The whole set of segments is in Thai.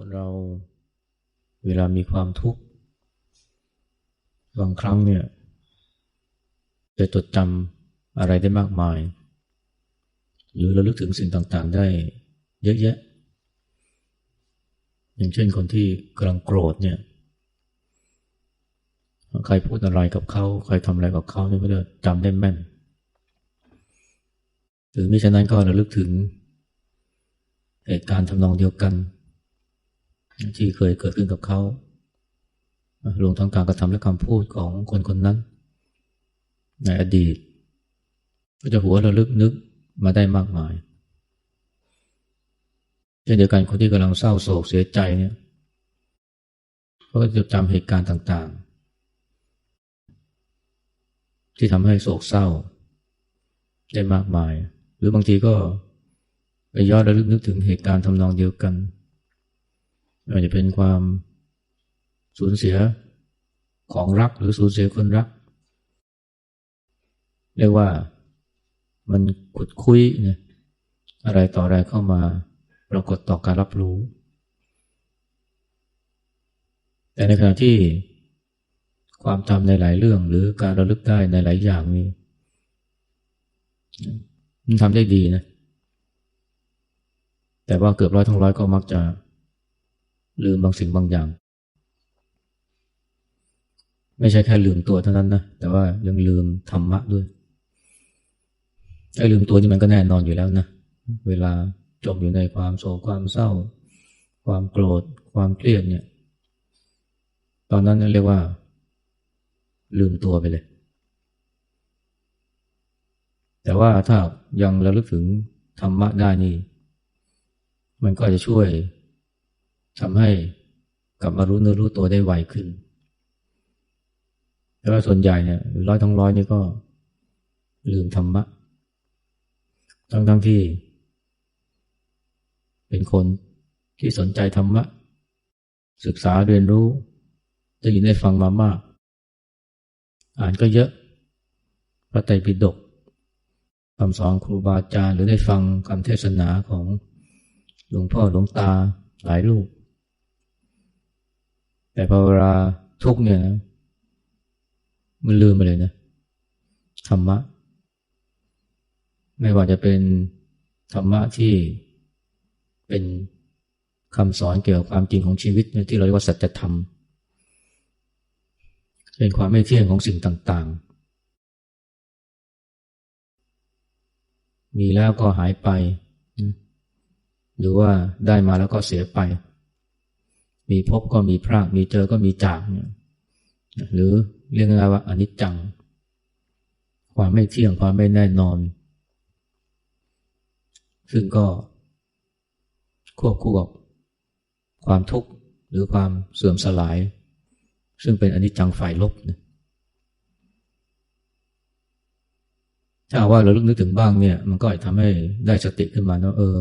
คนเราเวลามีความทุกข์ บางครั้งเนี่ยจะจดจำอะไรได้มากมาย หรือระลึกถึงสิ่งต่างๆ ได้เยอะแยะ อย่างเช่นคนที่กำลังโกรธเนี่ยใครพูดอะไรกับเขาใครทำอะไรกับเขาเนี่ยก็จะจำได้แม่น หรือมิฉะนั้นก็ระลึกถึงเหตุการณ์ทำนองเดียวกัน ที่เคยเกิดขึ้นกับเขารวมทั้งการกระทำและคำพูดของคนคนนั้น ในอดีต ก็จะหัวระลึกนึกมาได้มากมายเช่นเดียวกันคนที่กำลังเศร้าโศกเสียใจเนี่ยเขาก็จะจำเหตุการณ์ต่างๆ ที่ทำให้โศกเศร้า ได้มากมาย หรือบางทีก็ไปย้อนระลึกนึกถึงเหตุการณ์ทำนองเดียวกัน อาจจะเป็นความสูญเสียของรักหรือสูญเสียคนรัก เรียกว่ามันขุดคุยเนี่ยอะไรต่ออะไรเข้ามาปรากฏต่อการรับรู้ แต่ในขณะที่ความจำในหลายเรื่องหรือการระลึกได้ในหลายอย่างนี้มันทำได้ดีนะ แต่ว่าเกือบร้อยทั้งร้อยก็มักจะ ลืมบางสิ่งบางอย่าง ไม่ใช่แค่ลืมตัวเท่านั้นนะ แต่ว่ายังลืมธรรมะด้วยไอ้ลืมตัวนี่มันก็แน่นอนอยู่แล้วนะ เวลาจมอยู่ในความโศกความเศร้า ความโกรธ ความเครียดเนี่ย ตอนนั้นเรียกว่า ลืมตัวไปเลย แต่ว่าถ้ายังระลึกถึงธรรมะได้นี่ มันก็จะช่วย ทำให้กลับมารู้เนื้อรู้ตัวได้ไวขึ้นแต่ว่าส่วนใหญ่เนี่ยร้อยทั้งร้อยนี่ก็ลืมธรรมะ ทั้งทั้งที่ เป็นคนที่สนใจธรรมะ ศึกษาเรียนรู้ได้ยินได้ฟังมามาก อ่านก็เยอะ พระไตรปิฎกคำสอนครูบาอาจารย์หรือได้ฟังคำเทศนาของหลวงพ่อหลวงตาหลายรูป แต่พอเวลาทุกเนี่ยนะมันลืมไปเลยนะธรรมะ ไม่ว่าจะเป็นธรรมะที่เป็นคำสอนเกี่ยวกับความจริงของชีวิตที่เราเรียกว่าสัจธรรมเป็นความไม่เที่ยงของสิ่งต่างๆ มีแล้วก็หายไป หรือว่าได้มาแล้วก็เสียไป มีพบก็มีพรากมีเจอก็มีจากเนี่ยหรือเรียกง่ายว่าอนิจจัง ความไม่เที่ยงความไม่แน่นอน ซึ่งก็ควบคู่กับความทุกข์หรือความเสื่อมสลาย ซึ่งเป็นอนิจจังฝ่ายลบนะถ้าว่าเราลึกนึกถึงบ้างเนี่ย มันก็อาจะทำให้ได้สติขึ้นมาเนาะเออ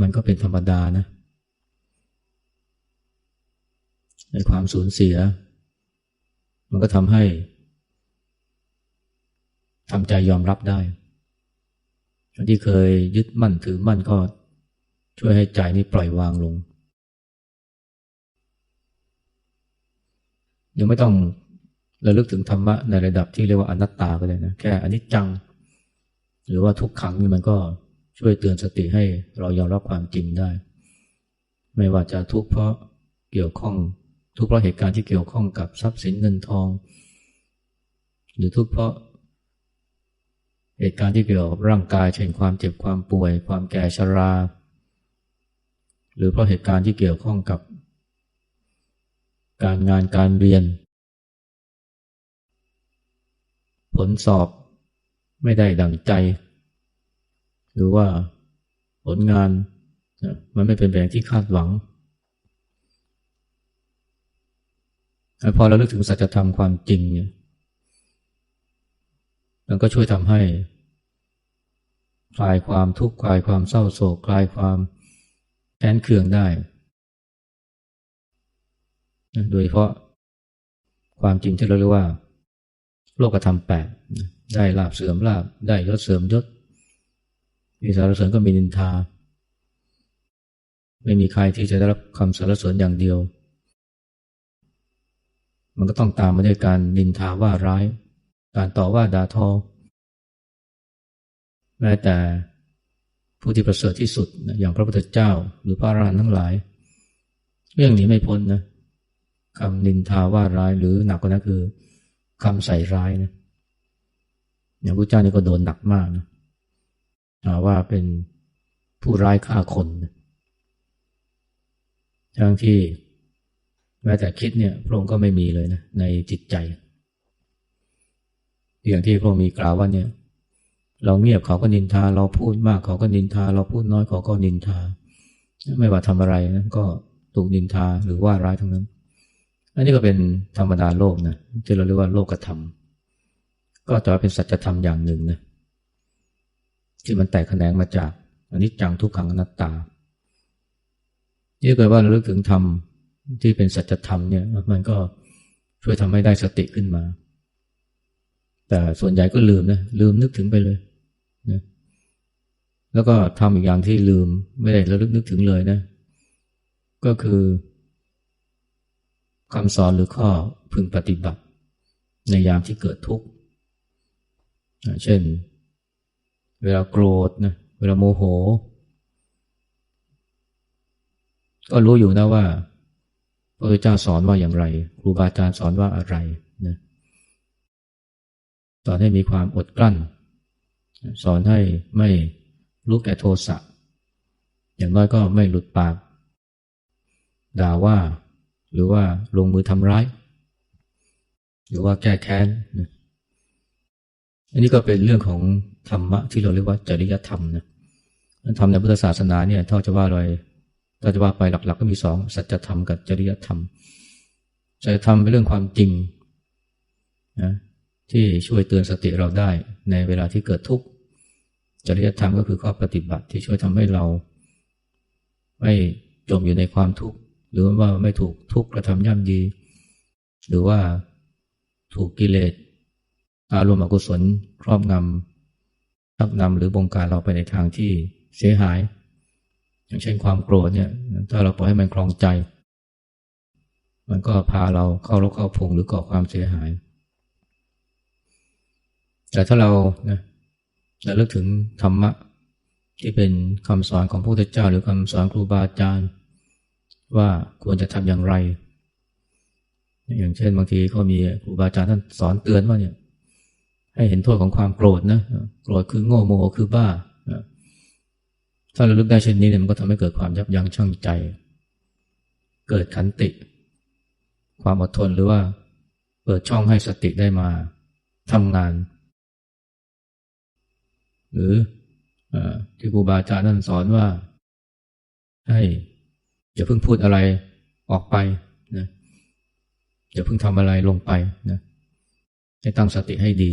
มันก็เป็นธรรมดานะ ในความสูญเสีย มันก็ทำให้ทำใจยอมรับได้ที่เคยยึดมั่นถือมั่นก็ช่วยให้ใจนี้ปล่อยวางลง ยังไม่ต้องระลึกถึงธรรมะในระดับที่เรียกว่าอนัตตาก็เลยนะ แค่อนิจจัง หรือว่าทุกขังนี่มันก็ช่วยเตือนสติให้เรายอมรับความจริงได้ ไม่ว่าจะทุกข์เพราะเกี่ยวข้อง ทุกเพราะเหตุการณ์ที่เกี่ยวข้องกับทรัพย์สินเงินทอง หรือทุกเพราะเหตุการณ์ที่เกี่ยวกับร่างกายเช่นความเจ็บความป่วย ความแก่ชรา หรือเพราะเหตุการณ์ที่เกี่ยวข้องกับ การงานการเรียน ผลสอบไม่ได้ดังใจ หรือว่าผลงานมันไม่เป็นแบบที่คาดหวัง พอเราลึกถึงสัจธรรมความจริงเนี่ยมันก็ช่วยทำให้ คลายความทุกข์คลายความเศร้าโศกคลายความแค้นเคืองได้ โดยเฉพาะความจริงที่เราเรียกว่า โลกธรรมแปดได้ลาบเสื่อมลาบได้ยศเสื่อมยศมีสารเสริญก็มีนินทา ไม่มีใครที่จะได้รับคำสรรเสริญอย่างเดียว มันก็ต้องตามมาด้วยการนินทาว่าร้าย การต่อว่าด่าทอ แม้แต่ผู้ที่ประเสริฐที่สุดอย่างพระพุทธเจ้าหรือพระอรหันต์ทั้งหลาย เรื่องนี้ไม่พ้นนะคำนินทาว่าร้ายหรือหนักกว่านั้นคือคำใส่ร้ายนะอย่างพระเจ้านี่ก็โดนหนักมากนะว่าเป็นผู้ร้ายฆ่าคนทั้งที่ แม้แต่คิดเนี่ยพระองค์ก็ไม่มีเลยนะในจิตใจ อย่างที่พระองค์มีกล่าวว่าเนี่ย เราเงียบเขาก็นินทา เราพูดมากเขาก็นินทา เราพูดน้อยเขาก็นินทา ไม่ว่าทำอะไรนะก็ถูกนินทาหรือว่าร้ายทั้งนั้น อันนี้ก็เป็นธรรมดาโลกนะที่เราเรียกว่าโลกธรรม ก็จะเป็นสัจธรรมอย่างหนึ่งนะที่มันแตกแขนงมาจากอันนี้จังทุกขังอนัตตานี่เกิดว่าเราลึกถึงธรรม ที่เป็นสัจธรรมเนี่ย มันก็ช่วยทำให้ได้สติขึ้นมา แต่ส่วนใหญ่ก็ลืมนะลืมนึกถึงไปเลยนะแล้วก็ทำอีกอย่างที่ลืมไม่ได้ระลึกนึกถึงเลยนะ ก็คือคำสอนหรือข้อพึงปฏิบัติ ในยามที่เกิดทุกข์เช่น เวลาโกรธนะเวลาโมโห ก็รู้อยู่นะว่า พระพุทธเจ้าสอนว่าอย่างไร ครูบาอาจารย์สอนว่าอะไรนะสอนให้มีความอดกลั้น สอนให้ไม่ลุกแก่โทสะอย่างน้อยก็ไม่หลุดปาก ด่าว่า หรือว่าลงมือทำร้าย หรือว่าแก้แค้นอันนี้ก็เป็นเรื่องของธรรมะที่เราเรียกว่าจริยธรรมนะธรรมในพุทธศาสนาเนี่ยถ้าจะว่าอะไร ถ้าจะว่าไปหลักๆกก็มีสองสัจธรรมกับจริยธรรม สัจธรรมเป็นเรื่องความจริงนะที่ช่วยเตือนสติเราได้ในเวลาที่เกิดทุกข์ จริยธรรมก็คือข้อปฏิบัติที่ช่วยทำให้เรา ไม่จมอยู่ในความทุกข์ หรือว่าไม่ถูกทุกข์กระทำย่ำยี หรือว่าถูกกิเลสอารมณ์อกุศลครอบงำทักนำหรือบงการเราไปในทางที่เสียหาย อย่างเช่นความโกรธเนี่ยถ้าเราปล่อยให้มันคลองใจ มันก็พาเราเข้ารกเข้าพงหรือก่อความเสียหาย แต่ถ้าเรานะระลึกถึงธรรมะที่เป็นคำสอนของพระพุทธเจ้า หรือคำสอนครูบาอาจารย์ ว่าควรจะทำอย่างไร อย่างเช่นบางทีก็มีครูบาอาจารย์ท่านสอนเตือนว่าเนี่ยให้เห็นโทษของความโกรธนะ โกรธคือโง่โมโหคือบ้า ถ้าเราลึกได้เช่นนี้เนี่ยมันก็ทำให้เกิดความยับยั้งชั่งใจ เกิดขันติ ความอดทนหรือว่า เปิดช่องให้สติได้มาทำงาน หรืออที่ครูบาอาจารย์ท่านสอนว่า ให้อย่าเพิ่งพูดอะไรออกไปนะอย่าเพิ่งทำอะไรลงไปนะให้ตั้งสติให้ดี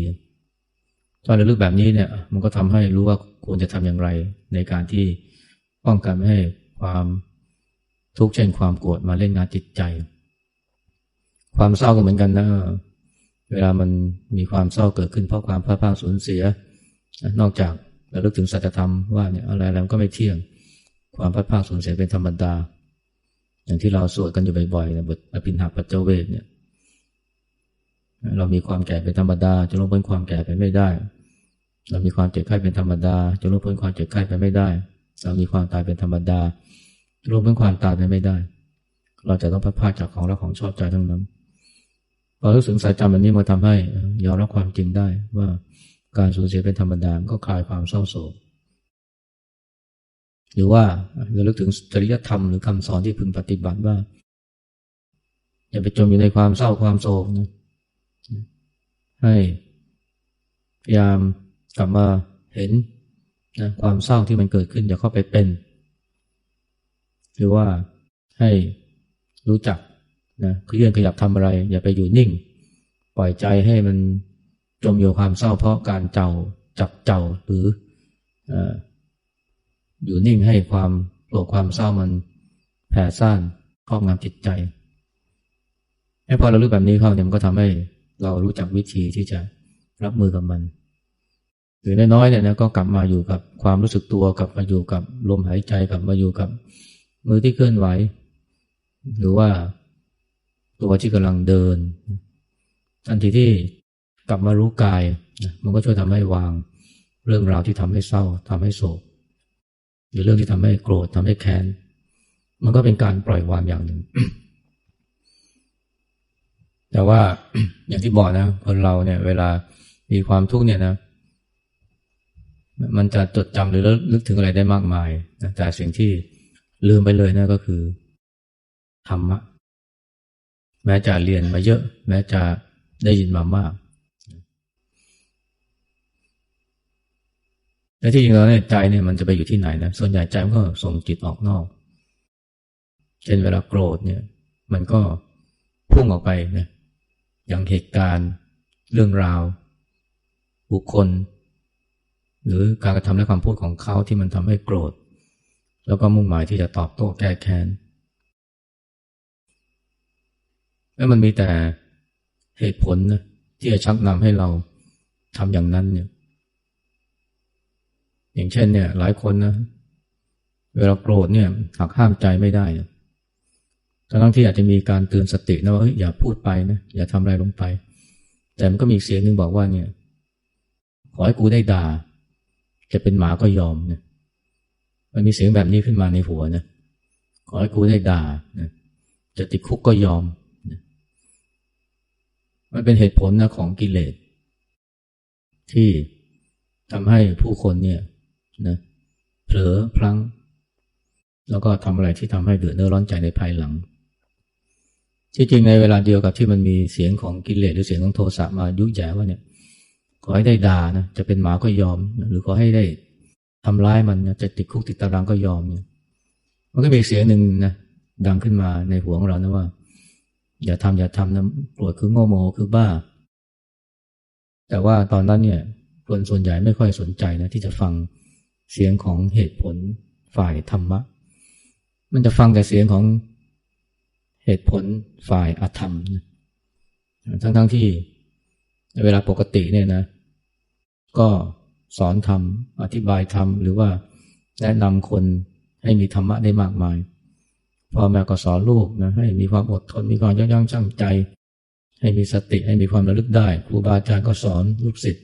ถ้าเราลึกแบบนี้เนี่ย มันก็ทำให้รู้ว่า ควรจะทำอย่างไร ในการที่ป้องกันไม่ให้ความทุกข์เช่นความโกรธมาเล่นงานจิตใจ ความเศร้าก็เหมือนกันนะ เวลามันมีความเศร้าเกิดขึ้นเพราะความพลาดพลาดสูญเสีย นอกจากเราลึกถึงสัจธรรมว่าเนี่ยอะไรอะไรก็ไม่เที่ยง ความพลาดพลาดสูญเสียเป็นธรรมดา อย่างที่เราสวดกันอยู่บ่อยๆนะบทอภินหาปัจเจเวกเนี่ย เรามีความแก่เป็นธรรมดาจะลงพ้นความแก่ไปไม่ได้ เรามีความเจ็บไข้เป็นธรรมดา จะล่วงพ้นความเจ็บไข้ไปไม่ได้ เรามีความตายเป็นธรรมดาจะล่วงพ้นความตายไปไม่ได้ เราจะต้องพัดพาจากของรักของชอบใจทั้งนั้นพอรู้สึกสายจำแบบนี้มาทำให้ยอมรับความจริงได้ว่าการสูญเสียเป็นธรรมดาก็คลายความเศร้าโศกหรือว่าเราลึกถึงจริยธรรมหรือคำสอนที่พึงปฏิบัติว่า อย่าไปจมอยู่ในความเศร้าความโศกนะให้พยายาม กลับมาเห็นนะความเศร้าที่มันเกิดขึ้นอย่าเข้าไปเป็น หรือว่าให้รู้จักนะเคลื่อนขยับทำอะไร อย่าไปอยู่นิ่ง ปล่อยใจให้มันจมอยู่ความเศร้าเพราะการเจ้าจับเจ้าหรืออยู่นิ่งให้ความโกรธความเศร้ามันแผ่ซ่านครอบงำจิตใจให้พอเรารู้แบบนี้เข้าเนี่ยมันก็ทำให้เรารู้จักวิธีที่จะรับมือกับมัน หรือน้อยๆเนี่ยนะก็กลับมาอยู่กับความรู้สึกตัวกลับมาอยู่กับลมหายใจกลับมาอยู่กับมือที่เคลื่อนไหว หรือว่าตัวที่กำลังเดินทันทีที่กลับมารู้กาย มันก็ช่วยทำให้วางเรื่องราวที่ทำให้เศร้าทำให้โศก หรือเรื่องที่ทำให้โกรธทำให้แค้น มันก็เป็นการปล่อยวางอย่างหนึ่ง แต่ว่าอย่างที่บอกนะคนเราเนี่ย เวลามีความทุกข์เนี่ยนะ มันจะจดจำหรือลึกถึงอะไรได้มากมายแต่สิ่งที่ลืมไปเลยนะก็คือธรรมะ แม้จะเรียนมาเยอะ แม้จะได้ยินมามากและที่จริงแล้วเนี่ยใจเนี่ยมันจะไปอยู่ที่ไหนนะส่วนใหญ่ใจมันก็ส่งจิตออกนอก เช่นเวลาโกรธเนี่ย มันก็พุ่งออกไปนะอย่างเหตุการณ์ เรื่องราว บุคคล หรือการกระทำและคำพูดของเขาที่มันทำให้โกรธ แล้วก็มุ่งหมายที่จะตอบโต้แก้แค้นแล้วมันมีแต่เหตุผลนะที่จะชักนำให้เราทำอย่างนั้นเนี่ยอย่างเช่นเนี่ย หลายคนนะเวลาโกรธเนี่ยหักห้ามใจไม่ได้นะทั้งที่อาจจะมีการเตือนสตินะว่าอย่าพูดไปนะอย่าทำอะไรลงไป แต่มันก็มีเสียงหนึ่งบอกว่าเนี่ย ขอให้กูได้ด่า จะเป็นหมาก็ยอมนี่ยมันมีเสียงแบบนี้ขึ้นมาในหัวนะขอให้กูได้ด่านะจะติดคุกก็ยอมนะมันเป็นเหตุผลนะของกิเลส ที่ทำให้ผู้คนเนี่ยนะเผลอพลั้ง แล้วก็ทำอะไรที่ทำให้เดือดเนื้อร้อนใจในภายหลังที่จริงในเวลาเดียวกับที่มันมีเสียงของกิเลสหรือเสียงของโทสะมายุแย่ว่าเนี่ย ขอให้ได้ด่านะจะเป็นหมาก็ยอม หรือขอให้ได้ทำร้ายมันจะติดคุกติดตารางก็ยอมเนี่ยมันก็มีเสียงหนึ่งนะดังขึ้นมาในหัวของเรานะว่า อย่าทำอย่าทำนะปวดคือโง่โมโหคือบ้า แต่ว่าตอนนั้นเนี่ยคนส่วนใหญ่ไม่ค่อยสนใจนะที่จะฟังเสียงของเหตุผลฝ่ายธรรมะ มันจะฟังแต่เสียงของเหตุผลฝ่ายอธรรม ทั้งๆทที่เวลาปกติเนี่ยนะ ก็สอนธรรม อธิบายธรรม หรือว่าแนะนำคนให้มีธรรมะได้มากมายพ่อแม่ก็สอนลูกนะให้มีความอดทนมีความยั้งยั่งชั่งใจ ให้มีสติให้มีความระลึกได้ครูบาอาจารย์ก็สอนลูกศิษย์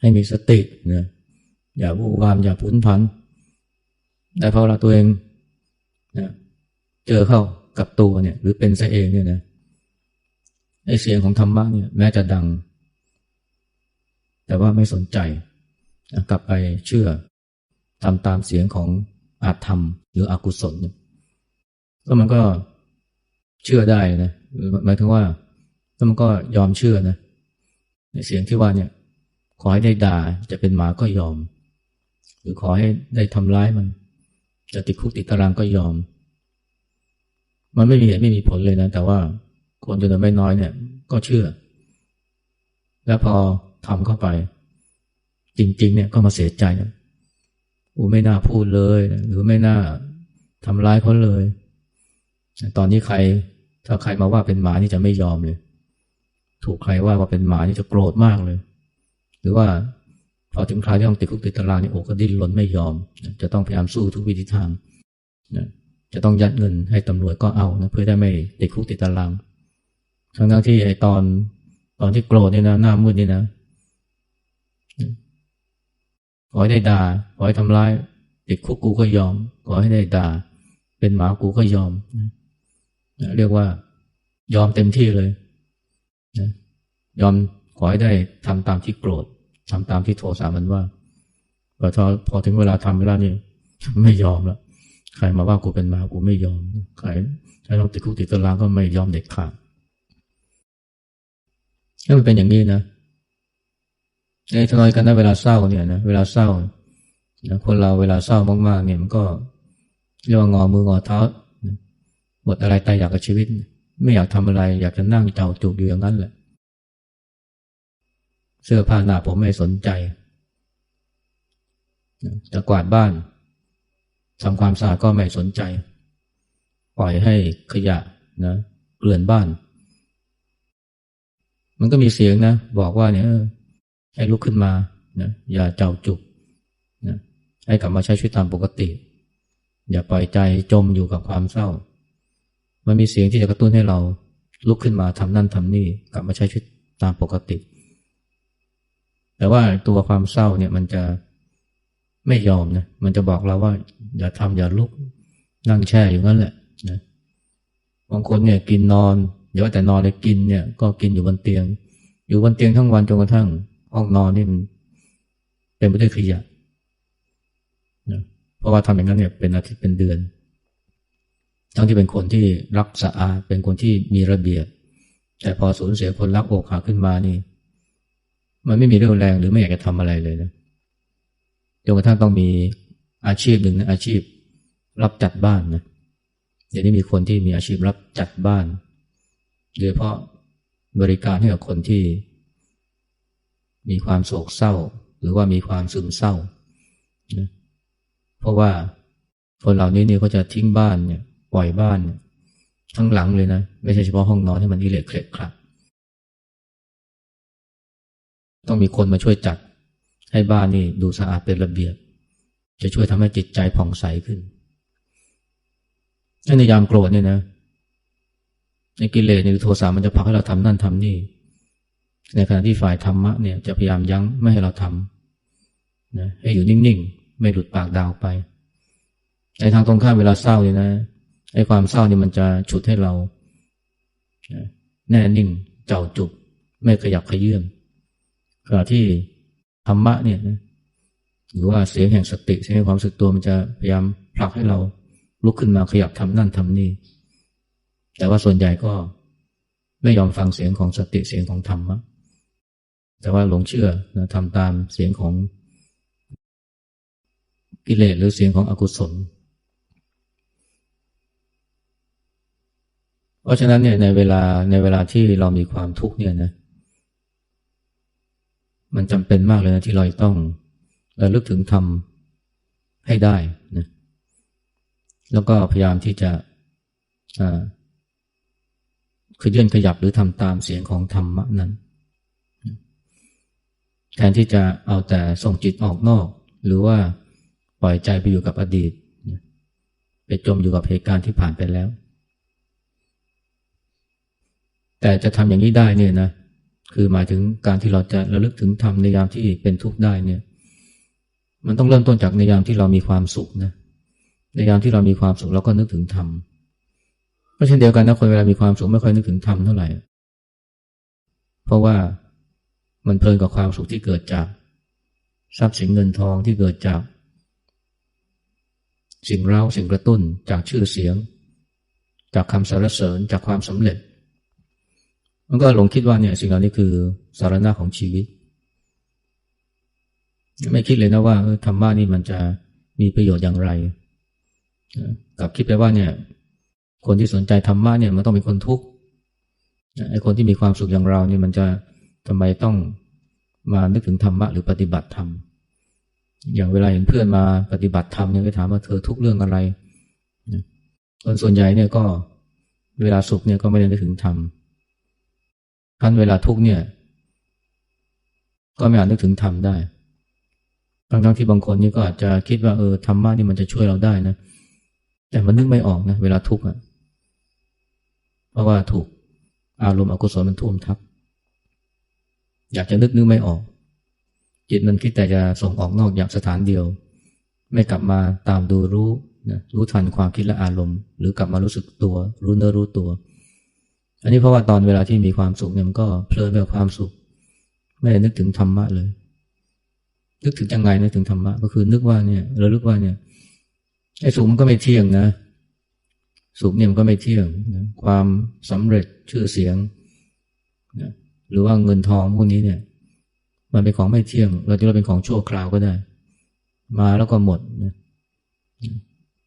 ให้มีสตินะอย่าวู่วามอย่าผุนผันแต่พอเราตัวเองนะเจอเข้ากับตัวเนี่ย หรือเป็นซะเองเนี่ยนะไอเสียงของธรรมะเนี่ยแม้จะดัง แต่ว่าไม่สนใจ กลับไปเชื่อทำตามเสียงของอาธรรม หรืออกุศลก็มันก็เชื่อได้นะหมายถึงว่าแล้วมันก็ยอมเชื่อนะในเสียงที่ว่าเนี่ย ขอให้ได้ด่าจะเป็นหมาก็ยอม หรือขอให้ได้ทำร้ายมัน จะติดคุกติดตารางก็ยอม มันไม่มีเหตุไม่มีผลเลยนะ แต่ว่าคนจำนวนไม่น้อยเนี่ย ก็เชื่อ แล้วพอ ทำเข้าไป จริง ๆ เนี่ยก็มาเสียใจนะอูไม่น่าพูดเลย หรือไม่น่าทำร้ายเขาเลย ตอนนี้ใคร ถ้าใครมาว่าเป็นหมานี่จะไม่ยอมเลย ถูกใครว่าว่าเป็นหมานี่จะโกรธมากเลย หรือว่าพอถึงคราวที่ต้องติดคุกติดตารางนี่โอ้ก็ดิ้นรนไม่ยอม จะต้องพยายามสู้ทุกวิธีทางนะจะต้องยัดเงินให้ตำรวจก็เอานะเพื่อได้ไม่ติดคุกติดตาราง ทั้งที่ไอ้ตอนตอนที่โกรธเนี่ยนะหน้ามืดนี่นะ ขอให้ได้ด่า ขอให้ทำร้ายติดคุกกูก็ยอม ขอให้ได้ด่า เป็นหมากูก็ยอมนะเรียกว่ายอมเต็มที่เลยนะยอมขอให้ได้ทำตามที่โกรธทำตามที่โทสะมันว่าพอพอถึงเวลาทำเวลานี่ไม่ยอมแล้วใครมาว่ากูเป็นมากูไม่ยอมใครใครลองติดคุกติดตารางก็ไม่ยอมเด็ดขาดถ้ามันเป็นอย่างนี้นะ ในทนอยกันนะเวลาเศร้าเนี่ยนะเวลาเศร้านะคนเราเวลาเศร้ามากๆเนี่ยมันก็เรียกว่างอมืองอเท้าหมดอะไรตายอยากกับชีวิต ไม่อยากทำอะไร อยากจะนั่งเจ้าจุกอยู่อย่างนั้นแหละ เสื้อผ้าหน้าผมไม่สนใจจะกวาดบ้านทำความสะอาดก็ไม่สนใจ ปล่อยให้ขยะนะเกลื่อนบ้าน มันก็มีเสียงนะ บอกว่าเนี่ย ให้ลุกขึ้นมานะอย่าเจ้าจุกนะให้กลับมาใช้ชีวิตตามปกติ อย่าปล่อยใจจมอยู่กับความเศร้า มันมีเสียงที่จะกระตุ้นให้เราลุกขึ้นมาทำนั่นทำนี่กลับมาใช้ชีวิตตามปกติ แต่ว่าตัวความเศร้าเนี่ยมันจะไม่ยอมนะมันจะบอกเราว่า อย่าทำอย่าลุกนั่งแช่อยู่นั่นแหละนะบางคนเนี่ยกินนอนอย่าว่าแต่นอนเลยกินเนี่ย ก็กินอยู่บนเตียง อยู่บนเตียงทั้งวันจนกระทั่ง ห้องนอนนี่มันเป็นไปด้วยขยะนะเพราะว่าทำอย่างนั้นเนี่ยเป็นอาทิตย์เป็นเดือน ทั้งที่เป็นคนที่รักสะอาดเป็นคนที่มีระเบียบ แต่พอสูญเสียคนรักอกหักขึ้นมานี่ มันไม่มีเรี่ยวแรงหรือไม่อยากจะทำอะไรเลยนะจนกระทั่งต้องมีอาชีพหนึ่งนะอาชีพรับจัดบ้านนะเดี๋ยวนี้มีคนที่มีอาชีพรับจัดบ้านโดยเฉพาะบริการให้กับคนที่ มีความโศกเศร้า หรือว่ามีความซึมเศร้านะเพราะว่าคนเหล่านี้เนี่ยเขาจะทิ้งบ้านเนี่ยปล่อยบ้าน ทั้งหลังเลยนะ ไม่ใช่เฉพาะห้องนอนให้มันอิเล็กเคล็ดครับ ต้องมีคนมาช่วยจัด ให้บ้านนี่ดูสะอาดเป็นระเบียบ จะช่วยทำให้จิตใจผ่องใสขึ้นในยามโกรธเนี่ยนะในกิเลสในโทสะมันจะพักให้เราทำนั่นทำนี่ ในขณะที่ฝ่ายธรรมะเนี่ยจะพยายามยั้งไม่ให้เราทำนะให้อยู่นิ่งๆ ไม่หลุดปากดาวไปในทางตรงข้ามเวลาเศร้าเนี่ยนะไอ้ความเศร้านี่มันจะฉุดให้เราแน่นิ่งเจ้าจุกไม่ขยับขยื่นขณะที่ธรรมะเนี่ยนะหรือว่าเสียงแห่งสติเสียงแห่งความสึกตัวมันจะพยายามผลักให้เราลุกขึ้นมาขยับทำนั่นทำนี่ แต่ว่าส่วนใหญ่ก็ไม่ยอมฟังเสียงของสติเสียงของธรรมะ แต่ว่าหลงเชื่อนะทำตามเสียงของกิเลสหรือเสียงของอกุศล เพราะฉะนั้นเนี่ยในเวลาในเวลาที่เรามีความทุกข์เนี่ยนะ มันจำเป็นมากเลยนะที่เราต้องระลึกถึงธรรมให้ได้นะแล้วก็พยายามที่จะคือยื่นขยับหรือทำตามเสียงของธรรมะนั้น แทนที่จะเอาแต่ส่งจิตออกนอก หรือว่าปล่อยใจไปอยู่กับอดีต ไปจมอยู่กับเหตุการณ์ที่ผ่านไปแล้ว แต่จะทำอย่างนี้ได้เนี่ยนะ คือหมายถึงการที่เราจะระลึกถึงธรรมในยามที่เป็นทุกข์ได้เนี่ย มันต้องเริ่มต้นจากในยามที่เรามีความสุขนะ ในยามที่เรามีความสุขเราก็นึกถึงธรรมก็เช่นเดียวกันนะคนเวลามีความสุขไม่ค่อยนึกถึงธรรมเท่าไหร่ เพราะว่า มันเพลินกับความสุขที่เกิดจาก ทรัพย์สินเงินทองที่เกิดจาก สิ่งเร้าสิ่งกระตุ้นจากชื่อเสียง จากคำสรรเสริญจากความสำเร็จ มันก็หลงคิดว่าเนี่ยสิ่งเหล่านี้คือสารณะของชีวิต ไม่คิดเลยนะว่าธรรมะนี่มันจะมีประโยชน์อย่างไรกลับคิดไปว่าเนี่ยคนที่สนใจธรรมะเนี่ยมันต้องเป็นคนทุกข์ไอ้คนที่มีความสุขอย่างเราเนี่ยมันจะ ทำไมต้องมานึกถึงธรรมะหรือปฏิบัติธรรม อย่างเวลาเห็นเพื่อนมาปฏิบัติธรรมเนี่ยไปถามว่าเธอทุกเรื่องอะไรคนส่วนใหญ่เนี่ยก็เวลาสุขเนี่ยก็ไม่ได้นึกถึงธรรมท่านเวลาทุกเนี่ย ก็ไม่อาจนึกถึงธรรมได้ทั้งที่บางคนนี่ก็อาจจะคิดว่าเออธรรมะนี่มันจะช่วยเราได้นะ แต่มันนึกไม่ออกนะเวลาทุกข์อะ เพราะว่าถูกอารมณ์อกุศลมันท่วมทับ อยากจะนึกนึกไม่ออก จิตมันคิดแต่จะส่งออกนอกอย่างสถานเดียว ไม่กลับมาตามดูรู้นะรู้ทันความคิดและอารมณ์ หรือกลับมารู้สึกตัว รู้เนื้อรู้ตัว อันนี้เพราะว่าตอนเวลาที่มีความสุขเนี่ยมันก็เพลินไปกับความสุข ไม่ได้นึกถึงธรรมะเลย นึกถึงยังไงนึกถึงธรรมะก็คือนึกว่าเนี่ยระลึกว่าเนี่ยไอ้สุขมันก็ไม่เที่ยงนะ สุขเนี่ยมันก็ไม่เที่ยงนะความสำเร็จชื่อเสียงนะ หรือว่าเงินทองพวกนี้เนี่ย มันเป็นของไม่เที่ยง เราจะเราเป็นของชั่วคราวก็ได้ มาแล้วก็หมดนะ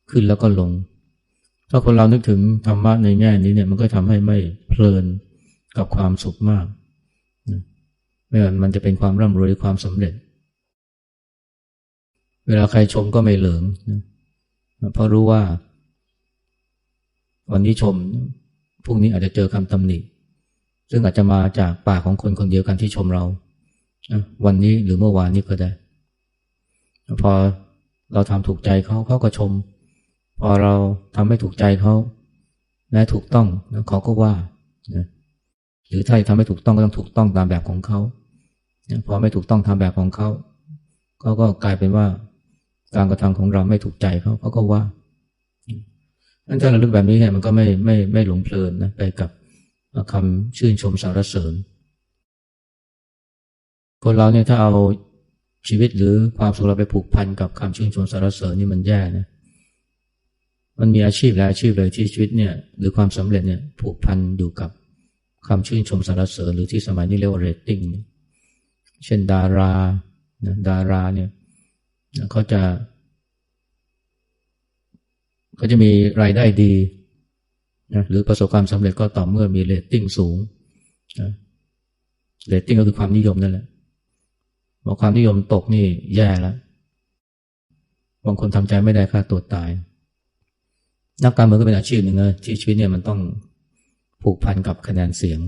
ขึ้นแล้วก็ลง ถ้าคนเรานึกถึงธรรมะในแง่นี้เนี่ย มันก็ทำให้ไม่เพลินกับความสุขมากไม่ว่ามันจะเป็นความร่ำรวยหรือความสำเร็จ เวลาใครชมก็ไม่เหลิงนะเพราะรู้ว่า วันนี้ชมพรุ่งนี้อาจจะเจอคำตำหนิ ซึ่งอาจจะมาจากปากของคนคนเดียวกันที่ชมเรา วันนี้หรือเมื่อวานนี้ก็ได้ พอเราทำถูกใจเขาเขาก็ชม พอเราทำไม่ถูกใจเขาแม้ถูกต้องเขาก็ว่าหรือถ้าทำไม่ถูกต้องก็ต้องถูกต้องตามแบบของเขาพอไม่ถูกต้องทำแบบของเขาเขาก็กลายเป็นว่าการกระทำของเราไม่ถูกใจเขาเขาก็ว่านั่นถ้าเราลึกแบบนี้เนี่ยมันก็ไม่ไม่ไม่หลงเพลินนะไปกับ คำชื่นชมสรรเสริญ คนเราเนี่ยถ้าเอาชีวิตหรือความสุขเราไปผูกพันกับคำชื่นชมสรรเสริญนี่มันแย่นะมันมีอาชีพหลายอาชีพเลยที่ชีวิตเนี่ยหรือความสำเร็จเนี่ยผูกพันอยู่กับคำชื่นชมสรรเสริญหรือที่สมัยนี้เรียกว่าเรตติ้งเช่นดารานะดาราเนี่ยเขาจะเขาจะมีรายได้ดี นะหรือประสบความสำเร็จก็ต่อเมื่อมีเรตติ้งสูงนะเรตติ้งก็คือความนิยมนั่นแหละพอความนิยมตกนี่แย่แล้วบางคนทำใจไม่ได้ค่าตัวตาย นักการเมืองก็เป็นอาชีพหนึ่งนะที่ชีวิตเนี่ยมันต้องผูกพันกับคะแนนเสียง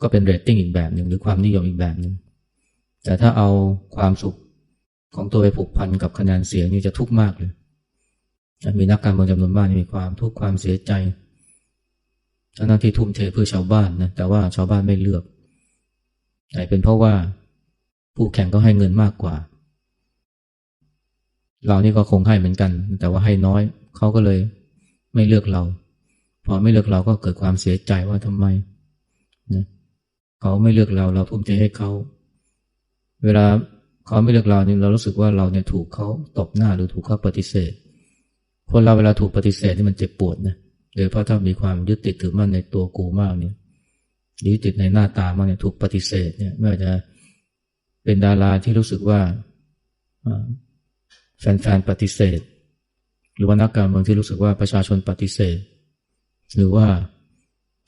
ก็เป็นเรตติ้งอีกแบบหนึ่งหรือความนิยมอีกแบบหนึ่งแต่ถ้าเอาความสุขของตัวไปผูกพันกับคะแนนเสียงนี่จะทุกข์มากเลย มีนักการเมืองจำนวนมากมีความทุกข์ความเสียใจทั้งที่ทุ่มเทเพื่อชาวบ้านนะแต่ว่าชาวบ้านไม่เลือกแต่เป็นเพราะว่าผู้แข่งก็ให้เงินมากกว่า เรานี่ก็คงให้เหมือนกัน แต่ว่าให้น้อยเขาก็เลยไม่เลือกเรา พอไม่เลือกเราก็เกิดความเสียใจว่าทำไมนะเขาไม่เลือกเราเราทุ่มเทให้เขา เวลาเขาไม่เลือกเราเนี่ยเรารู้สึกว่าเราเนี่ยถูกเขาตบหน้าหรือถูกเขาปฏิเสธ คนเราเวลาถูกปฏิเสธนี่มันเจ็บปวดนะโดยเพราะถ้ามีความยึดติดถือมั่นในตัวกูมากเนี่ยหรือติดในหน้าตามากเนี่ยถูกปฏิเสธเนี่ยไม่ว่าจะเป็นดาราที่รู้สึกว่าแฟนๆปฏิเสธ หรือว่านักการเมืองที่รู้สึกว่าประชาชนปฏิเสธ หรือว่า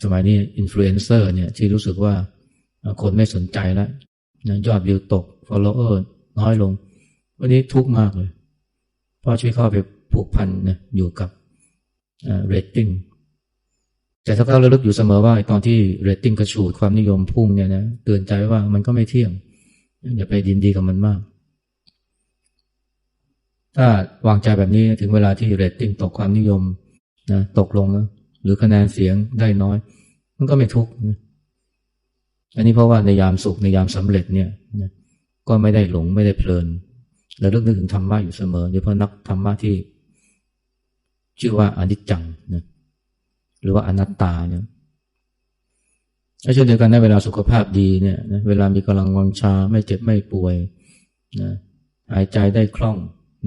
สมัยนี้อินฟลูเอนเซอร์เนี่ยที่รู้สึกว่าคนไม่สนใจแล้วยอดวิวตก follower น้อยลง วันนี้ทุกข์มากเลยเพราะชีวิตเข้าไป ผูกพันนะอยู่กับเรตติ้งแต่ถ้าเราระลึกอยู่เสมอว่าตอนที่เรตติ้งกระฉูดความนิยมพุ่งเนี่ยนะเตือนใจว่ามันก็ไม่เที่ยง อย่าไปดินดีกับมันมาก ถ้าวางใจแบบนี้ถึงเวลาที่เรตติ้งตกความนิยมนะตกลงนะหรือคะแนนเสียงได้น้อย มันก็ไม่ทุกข์อันนี้เพราะว่าในยามสุขในยามสำเร็จเนี่ยนะก็ไม่ได้หลงไม่ได้เพลินแลวลึกนึกถึงธรรมะอยู่เสมอโดยเฉพาะนักธรรมะที่ ชื่อว่าอนิจจังนะหรือว่าอนัตตาเนี่ยเช่นเดียวกันในเวลาสุขภาพดีเนี่ยนะเวลามีกำลังวังชาไม่เจ็บไม่ป่วยนะหายใจได้คล่อง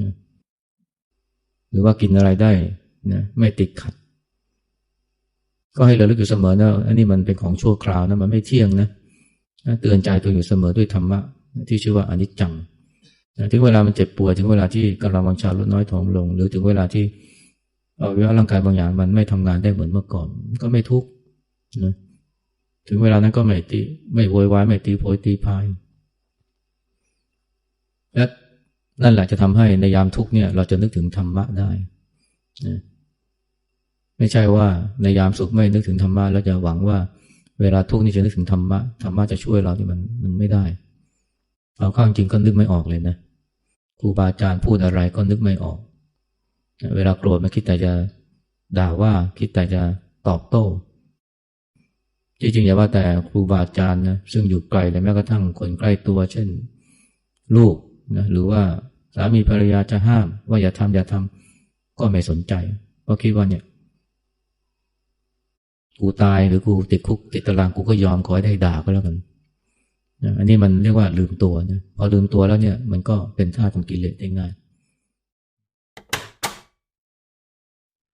นะหรือว่ากินอะไรได้นะไม่ติดขัด ก็ให้เราลึกอยู่เสมอนะอันนี้มันเป็นของชั่วคราวนะมันไม่เที่ยงนะเตือนใจตัวอยู่เสมอด้วยธรรมะที่ชื่อว่าอนิจจังถึงเวลามันเจ็บป่วยถึงเวลาที่กำลังวังชาลดน้อยถอยลง หรือถึงเวลาที่ อวัยวะร่างกายบางอย่างมันไม่ทำงานได้เหมือนเมื่อก่อน ก็ไม่ทุกข์นะถึงเวลานั้นก็ไม่ตีไม่โวยวายไม่ตีโพยตีพายและนั่นแหละจะทำให้ในยามทุกเนี่ย เราจะนึกถึงธรรมะได้นะไม่ใช่ว่าในยามสุขไม่นึกถึงธรรมะแล้วจะหวังว่า เวลาทุกนี่จะนึกถึงธรรมะธรรมะจะช่วยเราที่มันมันไม่ได้เอาข้างจริงก็นึกไม่ออกเลยนะครูบาอาจารย์พูดอะไรก็นึกไม่ออก เวลาโกรธมันคิดแต่จะด่าว่า คิดแต่จะตอบโต้ จริงๆอย่าว่าแต่ครูบาอาจารย์นะซึ่งอยู่ไกลเลยแม้กระทั่งคนใกล้ตัว เช่น ลูกนะหรือว่าสามีภรรยาจะห้าม ว่าอย่าทำอย่าทำก็ไม่สนใจ เพราะคิดว่าเนี่ยกูตายหรือกูติดคุกติดตารางกูก็ยอมขอให้ได้ด่าก็แล้วกันอันนี้มันเรียกว่าลืมตัวนะพอลืมตัวแล้วเนี่ย มันก็เป็นท่าของกิเลสได้ง่าย